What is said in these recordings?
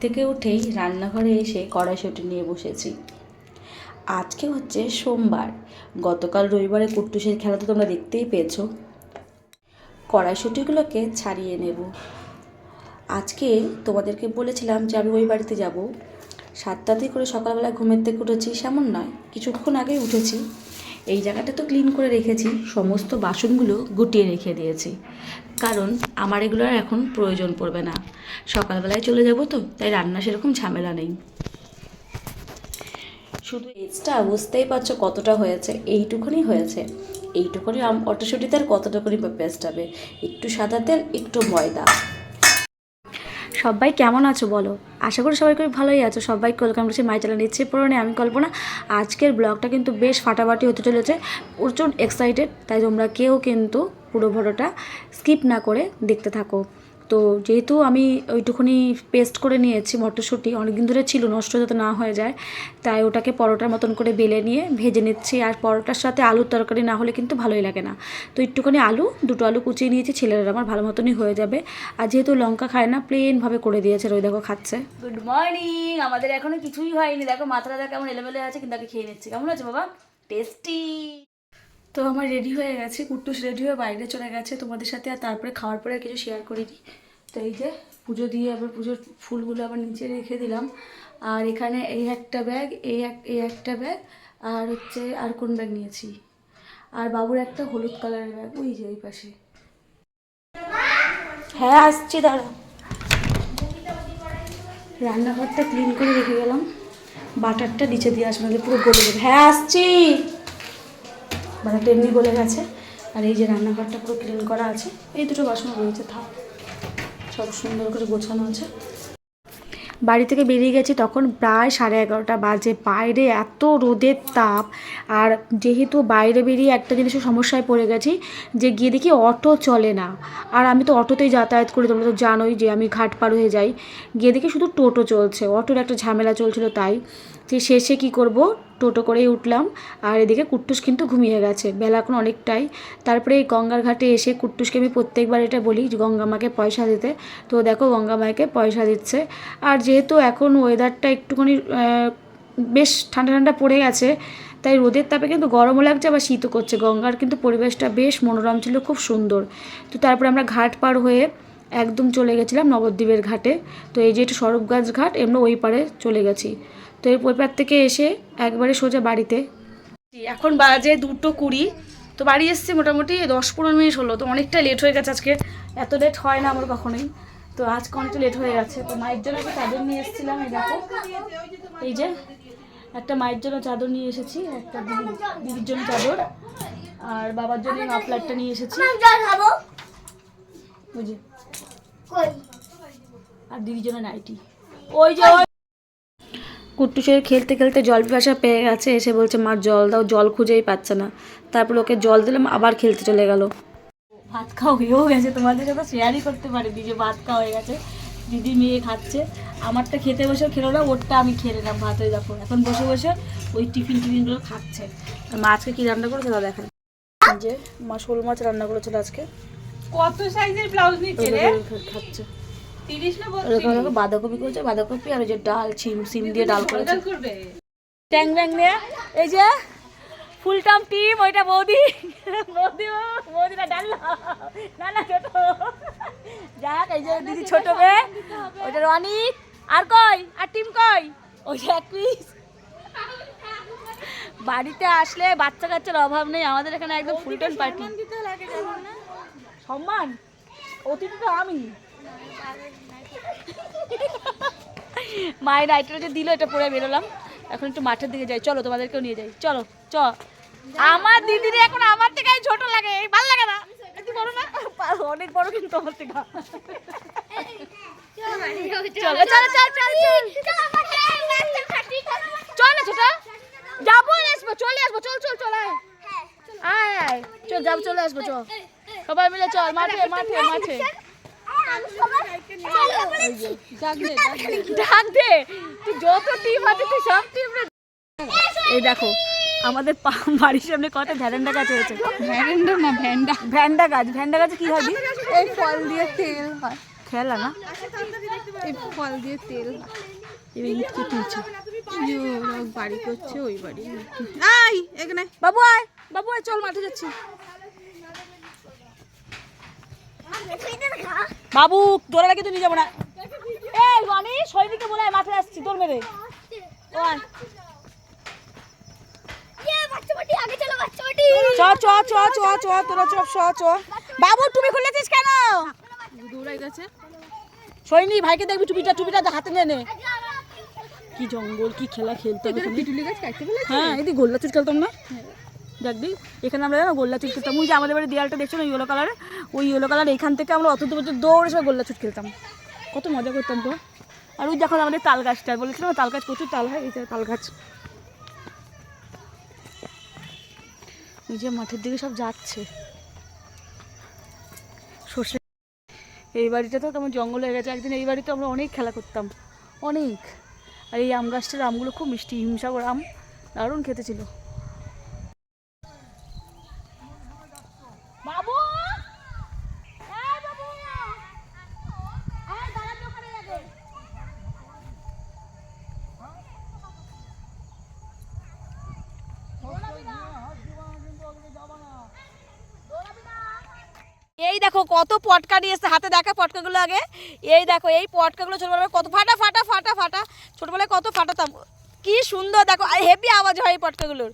থেকে উঠেই রান্নাঘরে এসে কড়াইশুঁটি নিয়ে বসেছি। আজকে হচ্ছে সোমবার। গতকাল রবিবারে কুট্টুসের খেলা তো তোমরা দেখতেই পেয়েছ। কড়াইশুঁটিগুলোকে ছাড়িয়ে নেব। আজকে তোমাদেরকে বলেছিলাম যে আমি ওই বাড়িতে যাব। সাতটাতেই করে সকালবেলা ঘুমের থেকে উঠেছি, সেমন নয়, কিছুক্ষণ আগেই উঠেছি। এই জায়গাটা তো ক্লিন করে রেখেছি, সমস্ত বাসনগুলো গুটিয়ে রেখে দিয়েছি। কারণ আমার এগুলোর এখন প্রয়োজন পড়বে না। সকালবেলায় চলে যাব তো, তাই রান্না সেরকম ঝামেলা নেই। শুধু এজটা বুঝতেই পারছ কতটা হয়েছে, এইটুকুনি হয়েছে। এইটুকুনি অটোশুটিতে আর কতটুকুনি পেস্ট হবে? একটু সাদা তেল, একটু ময়দা। সবাই কেমন আছো বলো? আশা করি সবাই খুব ভালোই আছো। সবাই কলকাম করছি মাই চ্যানেল ইচ্ছে পড়ে আমি কল্পনা। আজকের ব্লগটা কিন্তু বেশ ফাটাফাটি হতে চলেছে প্রচুর এক্সাইটেড তাই তোমরা কেউ কিন্তু পুরো ভরোটা স্কিপ না করে দেখতে থাকো। তো যেহেতু আমি ওইটুকুনি পেস্ট করে নিয়েছি মটরশুঁটি, অনেকদিন ধরে ছিল, নষ্ট যাতে না হয়ে যায়, তাই ওটাকে পরোটার মতন করে বেলে নিয়ে ভেজে নিচ্ছি। আর পরোটার সাথে আলুর তরকারি না হলে কিন্তু ভালোই লাগে না। তো একটুখানি আলু, দুটো আলু কুচিয়ে নিয়েছি, ছেলেরা আমার ভালো মতনই হয়ে যাবে। আর যেহেতু লঙ্কা খায় না প্লেনভাবে করে দিয়েছে ওই দেখো খাচ্ছে। গুড মর্নিং আমাদের এখনও কিছুই হয়নি। দেখো মাথাটা কেমন এলোমেলো আছে, কিন্তু আগে খেয়ে নিচ্ছি। কেমন আছে বাবা? টেস্টি তো আমার রেডি হয়ে গেছে, কুট্টুস রেডি হয়ে বাইরে চলে গেছে তোমাদের সাথে, আর তারপরে খাওয়ার পরে কিছু শেয়ার করিনি। তো এই যে পুজো দিয়ে আবার পুজোর ফুলগুলো আবার নিচে রেখে দিলাম। আর এখানে এই একটা ব্যাগ এই এক, এই একটা ব্যাগ আর হচ্ছে আর কোন ব্যাগ নিয়েছি? আর বাবুর একটা হলুদ কালারের ব্যাগ ওই যে ওই পাশে। হ্যাঁ আসছি দাঁড়া রান্নাঘরটা ক্লিন করে রেখে গেলাম। বাটারটা নিচে দিয়ে আসবে নাহলে পুরো গলে হ্যাঁ আসছি। বাটারটা এমনি গলে গেছে। আর এই যে রান্নাঘরটা পুরো ক্লিন করা আছে, এই দুটো বাসন রয়েছে, থাক। সব সুন্দর করে গোছানো আছে। বাড়ি থেকে বেরিয়ে গেছি তখন প্রায় সাড়ে এগারোটা বাজে। বাইরে এত রোদের তাপ, আর যেহেতু বাইরে বেরিয়ে একটা জিনিসের সমস্যায় পড়ে গেছি যে গিয়ে দেখি অটো চলে না। আর আমি তো অটোতেই যাতায়াত করি, তোমরা তো জানোই যে আমি ঘাট পার হয়ে যাই। গিয়ে দেখি শুধু টোটো চলছে, অটোর একটা ঝামেলা চলছিল তাই। যে শেষে কি করব? টোটো করেই উঠলাম। আর এদিকে কুট্টুস কিন্তু ঘুমিয়ে গেছে। বেলা এখন অনেকটাই। তারপরে এই গঙ্গার ঘাটে এসে কুট্টুসকে আমি প্রত্যেকবার এটা বলি গঙ্গা মাকে পয়সা দিতে। তো দেখো গঙ্গা মাকে পয়সা দিচ্ছে। আর যেহেতু এখন ওয়েদারটা একটুখানি বেশ ঠান্ডা ঠান্ডা পড়ে গেছে, তাই রোদের তাপে কিন্তু গরমও লাগছে, আবার শীতও করছে। গঙ্গার কিন্তু পরিবেশটা বেশ মনোরম ছিল, খুব সুন্দর। তো তারপরে আমরা ঘাট পার হয়ে একদম চলে গেছিলাম নবদ্বীপের ঘাটে। তো এই যে এটা সরবগাছ ঘাট, এমনি ওই পারে চলে গেছি। তো এই ওই পার থেকে এসে একবারে সোজা বাড়িতে। এখন বাজে দুটো কুড়ি। তো বাড়ি এসছি মোটামুটি দশ পনেরো মিনিট হলো। তো অনেকটা লেট হয়ে গেছে আজকে। এত লেট হয় না আমার কখনোই। তো আজকে অনেকটা লেট হয়ে গেছে। তো মায়ের জন্য একটা চাদর নিয়ে এসেছিলাম এই দেখো। এই যে একটা মায়ের জন্য চাদর নিয়ে এসেছি একটা দিদি দিদির জন্য চাদর। আর বাবার জন্য মাফলারটা নিয়ে এসেছি। যে। আর দিদির জন্য নাইটি। ওই যে ওই কুট্টুসের খেলতে খেলতে জল পিপাসা পেয়ে গেছে এসে বলছে মা জল দাও জল খুঁজেই পাচ্ছে না। তারপর ওকে জল দিলাম আবার খেলতে চলে গেল। ভাত খাওয়া হয়েও গেছে। তোমাদের সাথে শেয়ারই করতে পারি যে ভাত খাওয়া হয়ে গেছে। দিদি মেয়ে খাচ্ছে। আমারটা খেতে বসে খেলো না ওরটা আমি খেয়ে নিলাম ভাত হয়ে যখন এখন বসে বসে ওই টিফিন টিফিনগুলো খাচ্ছে। মা আজকে কী রান্না করেছে তা দেখায় যে মা শোল মাছ রান্না করেছিল আজকে। কত সাইজের ব্লাউজ নিচ্ছে খাচ্ছে। ওরকম বাঁধাকপি করেছে বাঁধাকপি আর ওই যে ডাল সিম সিম দিয়ে ডাল করেছে। ট্যাং ব্যাং নিয়ে। এই যে ফুল টাম টিম ওইটা বৌদি। বৌদি বৌদি না ডাল না না ছোট। যাক এই যে দিদি ছোট মেয়ে। ওইটা রনিক আর কই? আর টিম কই? ওই যে এক পিস। বাড়িতে আসলে বাচ্চা কাচ্চার অভাব নেই। আমাদের এখানে একদম ফুল টাইম পার্টি। সম্মান? অতিথি তো আমি। মায়ের নাইটটা যে দিল এটা পরে বেরোলাম। এখন একটু মাঠের দিকে যাই। চলো তোমাদেরকেও নিয়ে যাই। চলো চ। আমার দিদির এখন আমার থেকে ছোট লাগে এই ভালো লাগে না। একটু বড় না। অনেক বড় কিন্তু আমার থেকে। চলো চলো চল চল চল। না যাব আসব চলে আসব। চল চল চল আয় আয় আয়। চল যাব চলে আসব চল। সবাই মিলে চল মাঠে মাঠে মাঠে। ডাক দে তুই যত টিম আছে তুই সব টিম এই দেখো আমাদের বাড়ির সামনে কত ভ্যারেন্ডা গাছ হয়েছে। ভ্যারেন্ডা না ভ্যান্ডা। ভ্যান্ডা গাছ ভ্যান্ডা গাছে কি হবে? এই ফল দিয়ে তেল হয়। খেলা না? এই ফল দিয়ে তেল এবার তুলছে। ইয়ে, বাড়ি করছে ওই বাড়ি। এখানে। বাবু আয় বাবু আয় চল মাঠে যাচ্ছি। বাবু তোরা নাকি তো নিয়ে যাব না। এই আমি সৈনিককে বলে মাঠে আসছি তোর মেরে। চ চ চ চ চ তোরা চ চ চ। বাবু টুপি খুলেছিস কেন? সৈনিক ভাইকে দেখবি টুপিটা টুপিটা হাতে নিয়ে নে। কি জঙ্গল কি খেলা হ্যাঁ গোল্লা চুট খেলতাম না? দেখবি এখানে আমরা জানো গোল্লা চুট খেলতাম। ওই যে আমাদের বাড়ি দেয়ালটা দেখছ না ইয়েলো কালারে ওই ইয়েলো কালার এখান থেকে আমরা অত দূর দৌড়ে সব গোল্লা চুট খেলতাম। কত মজা করতাম তো। আর ওই দেখো আমাদের তাল গাছটা বলেছিলাম তাল গাছ প্রচুর তাল হয়, এই যে তাল গাছ ওই যে মাঠের দিকে সব যাচ্ছে। সর্ষে এই বাড়িটা তো কেমন জঙ্গল হয়ে গেছে। একদিন এই বাড়িতে আমরা অনেক খেলা করতাম। অনেক। আর এই আম গাছটার আমগুলো খুব মিষ্টি, হিমসাগর আম দারুণ খেতে ছিল। এই দেখো কত পটকা নিয়ে এসছে। হাতে দেখা পটকাগুলো আগে। এই দেখো এই পটকাগুলো ছোটবেলায় কত ফাটা ফাটা ফাটা ফাটা। ছোটবেলায় কত ফাটাতাম। কি সুন্দর দেখো আর হেভি আওয়াজ হয় এই পটকাগুলোর।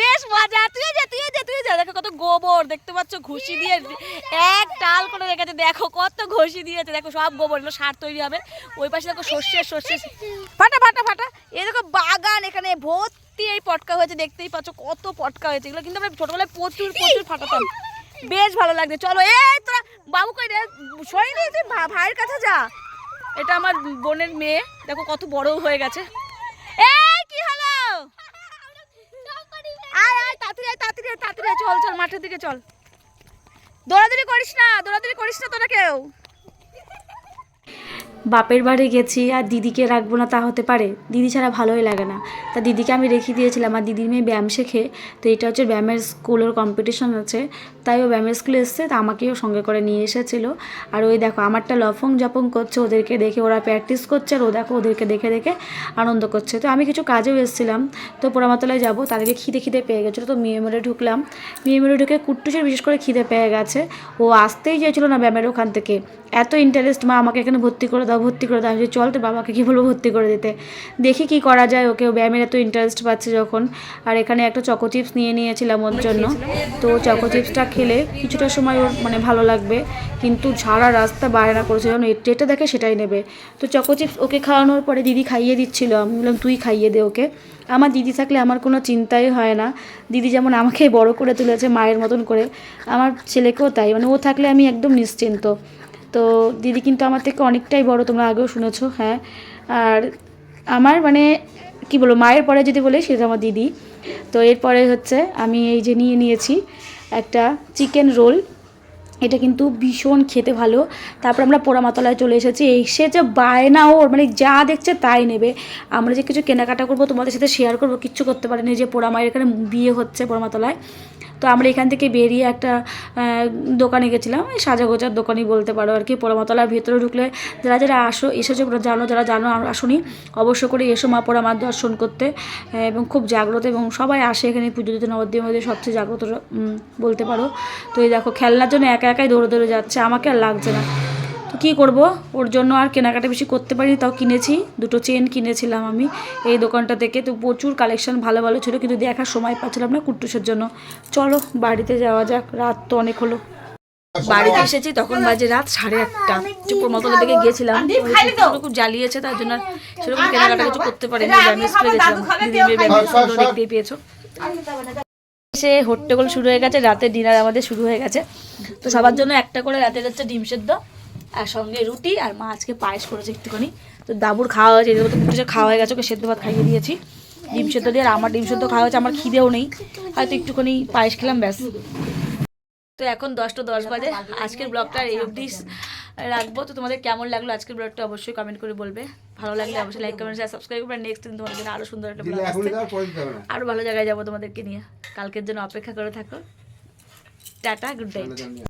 বেশ মজা তুই যা তুই যা তুই যা। দেখো কত গোবর দেখতে পাচ্ছ ঘুষি দিয়ে এক টাল করে রেখেছে। দেখো কত ঘষি দিয়েছে। দেখো সব গোবর এগুলো সার তৈরি হবে। ওই পাশে দেখো সর্ষে সর্ষে ফাটা ফাটা ফাটা। এই দেখো বাগান এখানে ভর্তি এই পটকা হয়েছে, দেখতেই পাচ্ছ কত পটকা হয়েছে। এগুলো কিন্তু আমরা ছোটবেলায় প্রচুর প্রচুর ফাটাতাম। বেশ ভালো লাগছে। চলো, এই তোরা বাবু কই রে? সরিয়ে নিয়ে তুই ভাইয়ের কাছে যা। এটা আমার বোনের মেয়ে। দেখো কত বড় হয়ে গেছে। এই, কি হলো? আয় আয়, তাড়াতাড়ি আয়, তাড়াতাড়ি তাড়াতাড়ি চল চল, মাঠের দিকে চল। দৌড়াদৌড়ি করিস না, দৌড়াদৌড়ি করিস না তোরা কেউ। বাপের বাড়ি গেছি আর দিদিকে রাখব না তা হতে পারে। দিদি ছাড়া ভালোই লাগে না। তা দিদিকে আমি রেখে দিয়েছিলাম আর দিদির মেয়ে ব্যায়াম শেখে। তো এটা হচ্ছে ব্যায়ামের স্কুলের কম্পিটিশন আছে। তাই ও ব্যায়ামের স্কুলে এসছে, তা আমাকেও সঙ্গে করে নিয়ে এসেছিল। আর ওই দেখো, আমারটা লফং জপং করছে, ওদেরকে দেখে ওরা প্র্যাকটিস করছে আর ও দেখো, ওদেরকে দেখে দেখে আনন্দ করছে। তো আমি কিছু কাজেও এসেছিলাম। তো পোড়ামাতলায় যাব আগে খিদে খিদে পেয়ে গেছিল, তো মেয়ে মিয়েমরে ঢুকলাম। মিয়েমরে ঢুকে কুট্টুসের বিশেষ করে খিদে পেয়ে গেছে। ও আসতেই চাইছিলো না ব্যায়ামের ওখান থেকে। এত ইন্টারেস্ট মা আমাকে এখানে ভর্তি করে দাও। ভর্তি করে দাও। আমি চল তো বাবাকে কী বলব, ভর্তি করে দিতে। দেখি কি করা যায় ওকে। ব্যায়ামের এত ইন্টারেস্ট পাচ্ছে যখন। আর এখানে একটা চকো চিপস নিয়ে নিয়েছিলাম ওর জন্য। তো চকো চিপসটা খেলে কিছুটা সময় ওর মানে ভালো লাগবে। কিন্তু সারা রাস্তা বায়না করেছে। যখন যেটা দেখে সেটাই নেবে। তো চকো চিপস ওকে খাওয়ানোর পরে দিদি খাইয়ে দিচ্ছিল। আমি বললাম, তুই খাইয়ে দে ওকে। আমার দিদি থাকলে আমার কোনো চিন্তাই হয় না। দিদি যেমন আমাকে বড় করে তুলেছে মায়ের মতন করে। আমার ছেলেকেও তাই। মানে ও থাকলে আমি একদম নিশ্চিন্ত। তো দিদি কিন্তু আমার থেকে অনেকটাই বড়, তোমরা আগেও শুনেছো হ্যাঁ। আর আমার মানে কি বলব, মায়ের পরে যদি বলি, সেটা আমার দিদি। তো এরপরে হচ্ছে আমি এই যে নিয়ে নিয়েছি একটা চিকেন রোল। এটা কিন্তু ভীষণ খেতে ভালো। তারপর আমরা পোড়ামাতলায় চলে এসেছি। এসে যে বায়না ওর মানে যা দেখছে তাই নেবে। আমরা যে কিছু কেনাকাটা করব, তোমাদের সাথে শেয়ার করব, কিচ্ছু করতে পারিনি। যে পোড়ামায়ের এখানে বিয়ে হচ্ছে পোড়ামাতলায়। তো আমরা এখান থেকে বেরিয়ে একটা দোকানে গেছিলাম। এই সাজাগোজার দোকানই বলতে পারো আর কি। পোড়ামাতলার ভেতরে ঢুকলে যারা যারা আসো, এসেছ জানো, যারা জানো আসনি অবশ্য করে এসো মা পোড়ামার দর্শন করতে। এবং খুব জাগ্রত এবং সবাই আসে এখানে পুজো দিতে, নবদ্বীপ মধ্যে সবচেয়ে জাগ্রত বলতে পারো। তো এই দেখো, খেলনার জন্য একা একাই দৌড়ে দৌড়ে যাচ্ছে। আমাকে আর লাগছে না। কী করব? ওর জন্য আর কেনাকাটা বেশি করতে পারিনি তাও কিনেছি। দুটো চেন কিনেছিলাম আমি এই দোকানটা থেকে। তো প্রচুর কালেকশন ভালো ভালো ছিল কিন্তু দেখার সময় পাচ্ছিলাম না কুট্টুসের জন্য। চলো বাড়িতে যাওয়া যাক রাত তো অনেক হলো। বাড়িতে এসেছি তখন বাজে রাত সাড়ে আটটা। চুপুর মতনের দিকে গিয়েছিলাম। খুব জ্বালিয়েছে তার জন্য সেরকম কেনাকাটা কিছু করতে পারিনি। গেছিলাম স্কুল তো দেখতেই পেয়েছ। এসে হট্টগোল শুরু হয়ে গেছে রাতের ডিনার আমাদের শুরু হয়ে গেছে। তো সবার জন্য একটা করে রাতে যাচ্ছে ডিম সেদ্ধ। আর সঙ্গে রুটি আর মা আজকে পায়েস করেছে একটুখানি। তো দাবুর খাওয়া হয়েছে এদের মতো কুটুসে খাওয়া হয়ে গেছে ওকে সেদ্ধ ভাত খাইয়ে দিয়েছি। ডিম সেদ্ধ দিয়ে আর আমার ডিম সেদ্ধ খাওয়া হয়েছে আমার খিদেও নেই। হয়তো একটুখানি পায়েস খেলাম ব্যাস। তো এখন দশটা দশ বাজে আজকের ব্লগটা এই অবধি রাখব। তো তোমাদের কেমন লাগল আজকের ব্লগটা অবশ্যই কমেন্ট করে বলবে। ভালো লাগলে অবশ্যই লাইক কমেন্ট শেয়ার সাবস্ক্রাইব করবে। নেক্সট দিন তোমাদের জন্য আরও সুন্দর একটা ব্লগ আসছে। আরও ভালো জায়গায় যাব তোমাদেরকে নিয়ে। কালকের জন্য অপেক্ষা করে থাকো। Tata good night